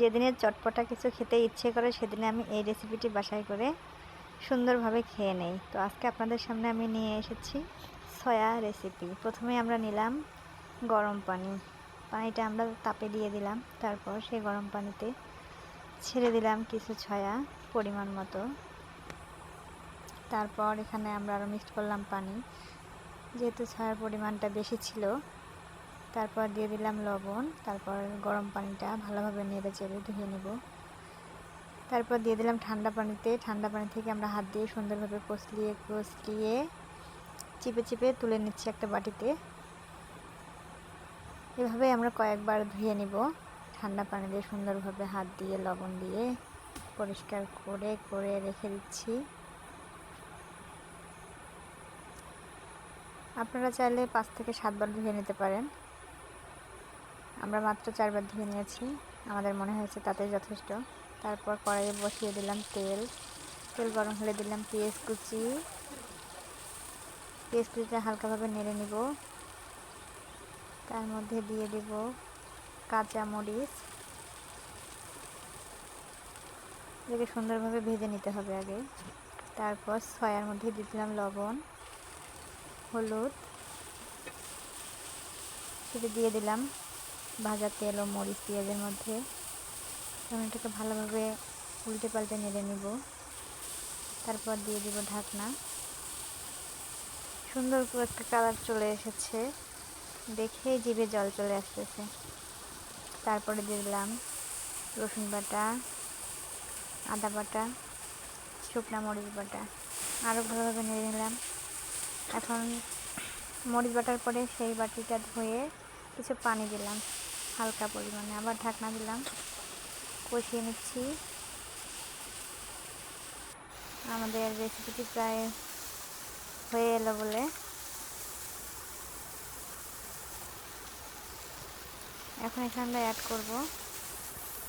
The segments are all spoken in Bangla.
যেদিনের চটপটা কিছু খেতে ইচ্ছে করে, সেদিনে আমি এই রেসিপিটি বাসায় করে সুন্দরভাবে খেয়ে নেই। তো আজকে আপনাদের সামনে আমি নিয়ে এসেছি সয়া রেসিপি প্রথমে আমরা নিলাম গরম পানি। পানিটা আমরা তাপে দিয়ে দিলাম, তারপর সেই গরম পানিতে ছেড়ে দিলাম কিছু ছয়া পরিমাণ মতো। তারপর এখানে আমরা আরও মিক্সড করলাম পানি। যেহেতু ছয়ার পরিমাণটা বেশি ছিল তারপর দিয়ে দিলাম লবণ, তারপর গরম পানিটা ভালোভাবে নেড়ে চেড়ে ধুয়ে নেব। তারপর দিয়ে দিলাম ঠান্ডা পানিতে, ঠান্ডা পানি থেকে আমরা হাত দিয়ে সুন্দরভাবে কষলিয়ে কষলিয়ে চিপে চিপে তুলে নিচ্ছি একটা বাটিতে। এভাবে আমরা কয়েকবার ধুয়ে নেব। ঠান্ডা পানি দিয়ে সুন্দরভাবে হাত দিয়ে, লবণ দিয়ে পরিষ্কার করে করে রেখে দিচ্ছি। আপনারা চাইলে পাঁচ থেকে সাতবার ধুয়ে নিতে পারেন। আমরা মাত্র চারবার ধুয়ে নিয়েছি। আমাদের মনে হয়েছে তাতে যথেষ্ট। তারপর কড়াইয়ে বসিয়ে দিলাম তেল। তেল গরম হলে দিলাম পেঁয়াজ কুচি। পেঁয়াজ কুচিটা হালকাভাবে নেড়ে নিব। তার মধ্যে দিয়ে দিব কাঁচা মরিচ। এটাকে সুন্দরভাবে ভেজে নিতে হবে আগে। তারপর সয়ার মধ্যে দিয়ে দিলাম লবণ, হলুদ। সেটা দিয়ে দিলাম ভাজা তেল ও মরিচ পেঁয়াজের মধ্যে। টমেটোকে ভালোভাবে উল্টে পাল্টে নেড়ে নিব। তারপর দিয়ে দিব ঢাকনা। সুন্দর করে একটা কালার চলে এসেছে। দেখেই জিভে জল চলে আসতেছে। তারপরে দিয়ে দিলাম রসুন বাটা, আদা বাটা, শুকনা মরিচ বাটা। আরও ভালোভাবে নেড়ে নিলাম। এখন মরিচ বাটার পরে সেই বাটিটা ধুয়ে কিছু পানি দিলাম। হালকা পরিমাণে। আবার ঢাকনা দিলাম। কষিয়ে নিচ্ছি। আমাদের রেসিপিটি প্রায় হয়ে এলো বলে। এখন এখানে আমরা অ্যাড করব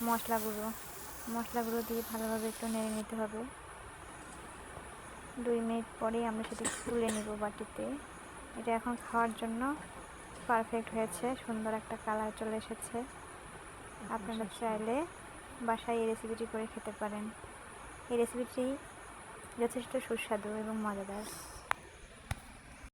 মশলা গুঁড়ো। মশলা গুঁড়ো দিয়ে ভালোভাবে একটু নেড়ে নিতে হবে। দুই মিনিট পরেই আমরা সেটি তুলে নিব বাটিতে। এটা এখন খাওয়ার জন্য পারফেক্ট হয়েছে সুন্দর একটা কালার চলে এসেছে। আপনারা চাইলে বাসায় এই রেসিপিটি করে খেতে পারেন। এই রেসিপিটি যথেষ্ট সুস্বাদু এবং মজাদার।